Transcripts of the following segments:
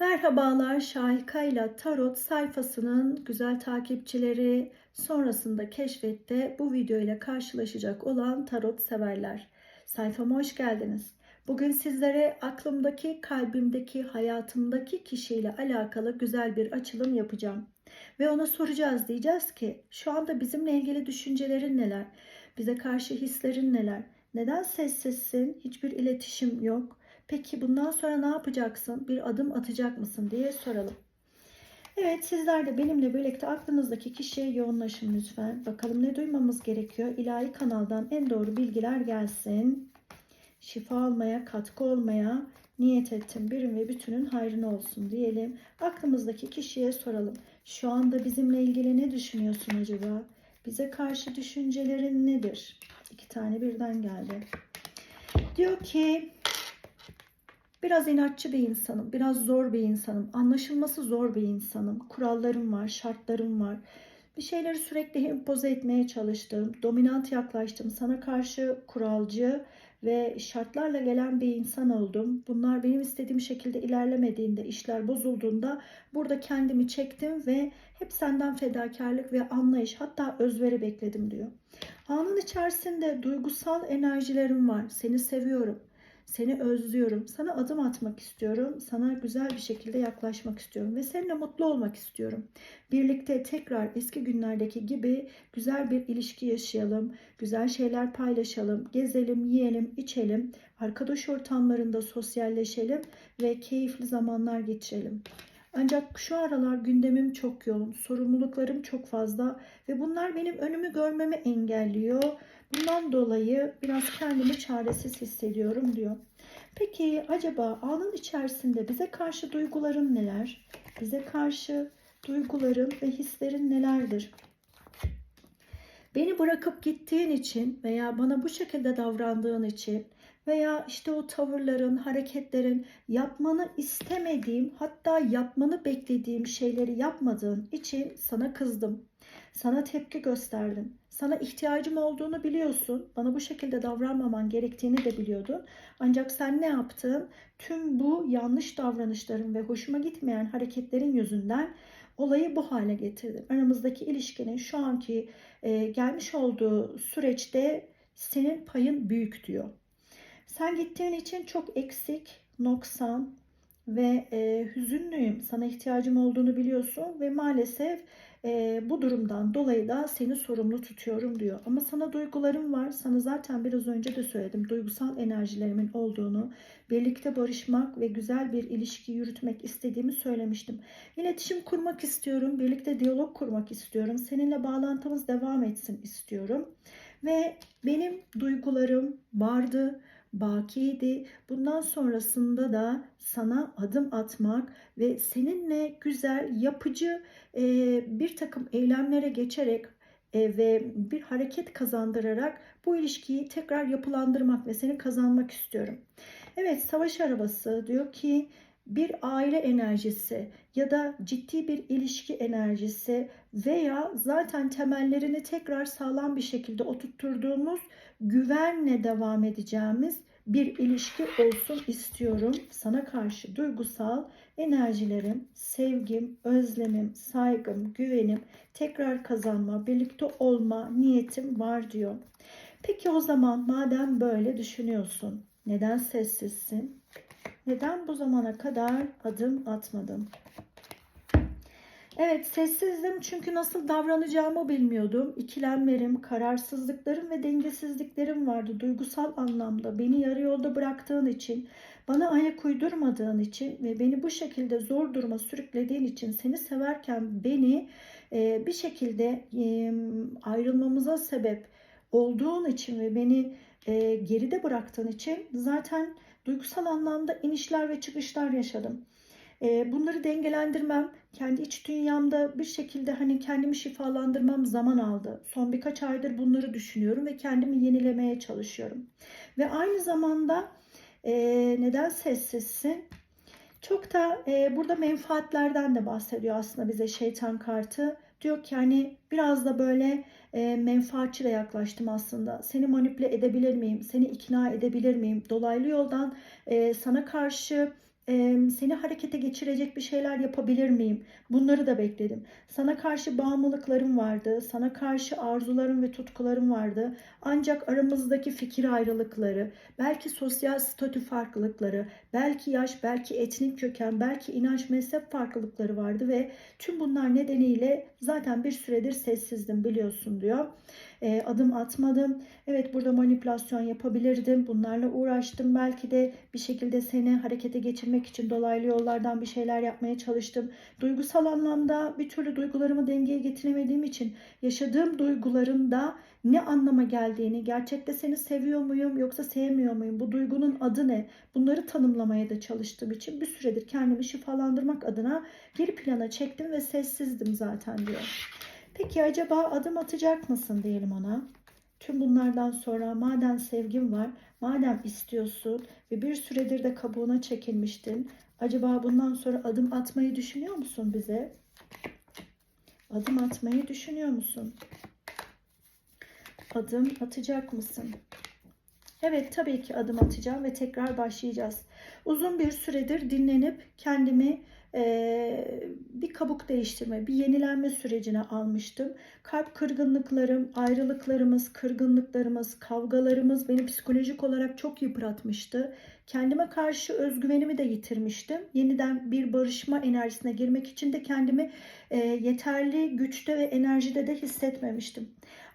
Merhabalar Şahika ile Tarot sayfasının güzel takipçileri sonrasında keşfette bu video ile karşılaşacak olan tarot severler. Sayfama hoş geldiniz. Bugün sizlere aklımdaki, kalbimdeki, hayatımdaki kişiyle alakalı güzel bir açılım yapacağım. Ve ona soracağız diyeceğiz ki şu anda bizimle ilgili düşüncelerin neler? Bize karşı hislerin neler? Neden sessizsin? Hiçbir iletişim yok. Peki bundan sonra ne yapacaksın? Bir adım atacak mısın diye soralım. Evet sizler de benimle birlikte aklınızdaki kişiye yoğunlaşın lütfen. Bakalım ne duymamız gerekiyor? İlahi kanaldan en doğru bilgiler gelsin. Şifa almaya, katkı olmaya niyet ettim. Birim ve bütünün hayrına olsun diyelim. Aklımızdaki kişiye soralım. Şu anda bizimle ilgili ne düşünüyorsun acaba? Bize karşı düşüncelerin nedir? İki tane birden geldi. Diyor ki Biraz inatçı bir insanım, biraz zor bir insanım, anlaşılması zor bir insanım. Kurallarım var, şartlarım var. Bir şeyleri sürekli empoze etmeye çalıştım, dominant yaklaştım. Sana karşı kuralcı ve şartlarla gelen bir insan oldum. Bunlar benim istediğim şekilde ilerlemediğinde, işler bozulduğunda burada kendimi çektim ve hep senden fedakarlık ve anlayış hatta özveri bekledim diyor. Anın içerisinde duygusal enerjilerim var. Seni seviyorum. Seni özlüyorum. Sana adım atmak istiyorum. Sana güzel bir şekilde yaklaşmak istiyorum ve seninle mutlu olmak istiyorum. Birlikte tekrar eski günlerdeki gibi güzel bir ilişki yaşayalım. Güzel şeyler paylaşalım. Gezelim, yiyelim, içelim. Arkadaş ortamlarında sosyalleşelim ve keyifli zamanlar geçirelim. Ancak şu aralar gündemim çok yoğun, sorumluluklarım çok fazla ve bunlar benim önümü görmemi engelliyor. Bundan dolayı biraz kendimi çaresiz hissediyorum diyor. Peki acaba anın içerisinde bize karşı duyguların neler? Bize karşı duyguların ve hislerin nelerdir? Beni bırakıp gittiğin için veya bana bu şekilde davrandığın için veya işte o tavırların, hareketlerin yapmanı istemediğim, hatta yapmanı beklediğim şeyleri yapmadığın için sana kızdım. Sana tepki gösterdim. Sana ihtiyacım olduğunu biliyorsun. Bana bu şekilde davranmaman gerektiğini de biliyordun. Ancak sen ne yaptın? Tüm bu yanlış davranışların ve hoşuma gitmeyen hareketlerin yüzünden olayı bu hale getirdin. Aramızdaki ilişkinin şu anki e, gelmiş olduğu süreçte senin payın büyük diyor. Sen gittiğin için çok eksik, noksan ve e, hüzünlüyüm. Sana ihtiyacım olduğunu biliyorsun ve maalesef e, bu durumdan dolayı da seni sorumlu tutuyorum diyor. Ama sana duygularım var. Sana zaten biraz önce de söyledim. Duygusal enerjilerimin olduğunu, birlikte barışmak ve güzel bir ilişki yürütmek istediğimi söylemiştim. İletişim kurmak istiyorum. Birlikte diyalog kurmak istiyorum. Seninle bağlantımız devam etsin istiyorum. Ve benim duygularım vardı bakiydi. Bundan sonrasında da sana adım atmak ve seninle güzel, yapıcı e, bir takım eylemlere geçerek e, ve bir hareket kazandırarak bu ilişkiyi tekrar yapılandırmak ve seni kazanmak istiyorum. Evet, savaş arabası diyor ki bir aile enerjisi ya da ciddi bir ilişki enerjisi veya zaten temellerini tekrar sağlam bir şekilde oturtturduğumuz güvenle devam edeceğimiz bir ilişki olsun istiyorum. Sana karşı duygusal enerjilerim, sevgim, özlemim, saygım, güvenim, tekrar kazanma, birlikte olma niyetim var diyor. Peki o zaman madem böyle düşünüyorsun, neden sessizsin? Neden bu zamana kadar adım atmadın? Evet sessizdim çünkü nasıl davranacağımı bilmiyordum. İkilemlerim, kararsızlıklarım ve dengesizliklerim vardı duygusal anlamda. Beni yarı yolda bıraktığın için, bana ayak uydurmadığın için ve beni bu şekilde zor duruma sürüklediğin için seni severken beni e, bir şekilde e, ayrılmamıza sebep olduğun için ve beni e, geride bıraktığın için zaten duygusal anlamda inişler ve çıkışlar yaşadım. E, bunları dengelendirmem, kendi iç dünyamda bir şekilde hani kendimi şifalandırmam zaman aldı. Son birkaç aydır bunları düşünüyorum ve kendimi yenilemeye çalışıyorum. Ve aynı zamanda e, neden sessizsin? Çok da e, burada menfaatlerden de bahsediyor aslında bize şeytan kartı. Diyor ki hani biraz da böyle e, menfaatçi de yaklaştım aslında. Seni manipüle edebilir miyim? Seni ikna edebilir miyim? Dolaylı yoldan e, sana karşı seni harekete geçirecek bir şeyler yapabilir miyim? Bunları da bekledim. Sana karşı bağımlılıklarım vardı. Sana karşı arzularım ve tutkularım vardı. Ancak aramızdaki fikir ayrılıkları, belki sosyal statü farklılıkları, belki yaş, belki etnik köken, belki inanç, mezhep farklılıkları vardı ve tüm bunlar nedeniyle zaten bir süredir sessizdim biliyorsun diyor. E, adım atmadım. Evet burada manipülasyon yapabilirdim. Bunlarla uğraştım. Belki de bir şekilde seni harekete geçirmek için dolaylı yollardan bir şeyler yapmaya çalıştım. Duygusal anlamda bir türlü duygularımı dengeye getiremediğim için yaşadığım duyguların da ne anlama geldiğini, gerçekte seni seviyor muyum yoksa sevmiyor muyum, bu duygunun adı ne, bunları tanımlamaya da çalıştığım için bir süredir kendimi şifalandırmak adına geri plana çektim ve sessizdim zaten diyor. Peki acaba adım atacak mısın diyelim ona. Tüm bunlardan sonra madem sevgin var, madem istiyorsun ve bir süredir de kabuğuna çekilmiştin. Acaba bundan sonra adım atmayı düşünüyor musun bize? Adım atmayı düşünüyor musun? Adım atacak mısın? Evet tabii ki adım atacağım ve tekrar başlayacağız. Uzun bir süredir dinlenip kendimi bir kabuk değiştirme, bir yenilenme sürecine almıştım. Kalp kırgınlıklarım, ayrılıklarımız, kırgınlıklarımız, kavgalarımız beni psikolojik olarak çok yıpratmıştı. Kendime karşı özgüvenimi de yitirmiştim. Yeniden bir barışma enerjisine girmek için de kendimi e, yeterli güçte ve enerjide de hissetmemiştim.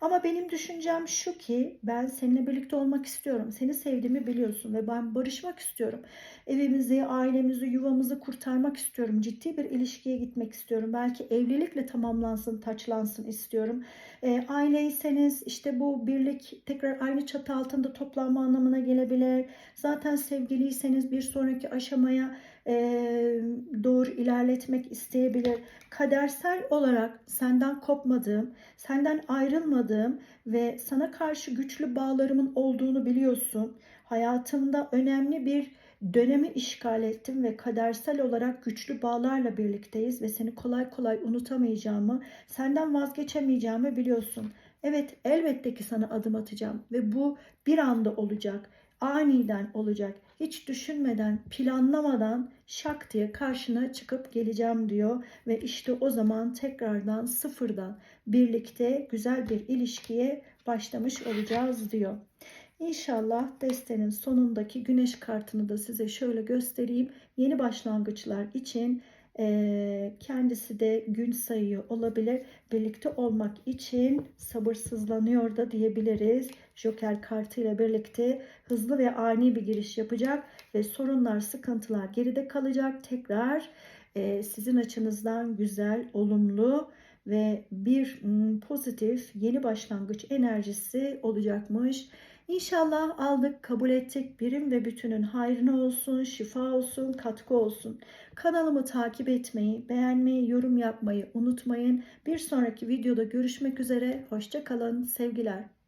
Ama benim düşüncem şu ki ben seninle birlikte olmak istiyorum. Seni sevdiğimi biliyorsun ve ben barışmak istiyorum. Evimizi, ailemizi, yuvamızı kurtarmak istiyorum. Ciddi bir ilişkiye gitmek istiyorum. Belki evlilikle tamamlansın, taçlansın istiyorum. E, aileyseniz işte bu birlik tekrar aynı çatı altında toplanma anlamına gelebilir. Zaten sevgiliyseniz bir sonraki aşamaya e, doğru ilerletmek isteyebilir. Kadersel olarak senden kopmadığım, senden ayrılmadığım ve sana karşı güçlü bağlarımın olduğunu biliyorsun. Hayatımda önemli bir dönemi işgal ettim ve kadersel olarak güçlü bağlarla birlikteyiz ve seni kolay kolay unutamayacağımı, senden vazgeçemeyeceğimi biliyorsun. Evet, elbette ki sana adım atacağım ve bu bir anda olacak. Aniden olacak. Hiç düşünmeden, planlamadan şak diye karşına çıkıp geleceğim diyor ve işte o zaman tekrardan sıfırdan birlikte güzel bir ilişkiye başlamış olacağız diyor. İnşallah destenin sonundaki güneş kartını da size şöyle göstereyim. Yeni başlangıçlar için kendisi de gün sayıyor olabilir. Birlikte olmak için sabırsızlanıyor da diyebiliriz. Joker kartı ile birlikte hızlı ve ani bir giriş yapacak ve sorunlar, sıkıntılar geride kalacak. Tekrar sizin açınızdan güzel, olumlu ve bir m, pozitif yeni başlangıç enerjisi olacakmış. İnşallah aldık, kabul ettik. Birim ve bütünün hayrına olsun, şifa olsun, katkı olsun. Kanalımı takip etmeyi, beğenmeyi, yorum yapmayı unutmayın. Bir sonraki videoda görüşmek üzere. Hoşçakalın. Sevgiler.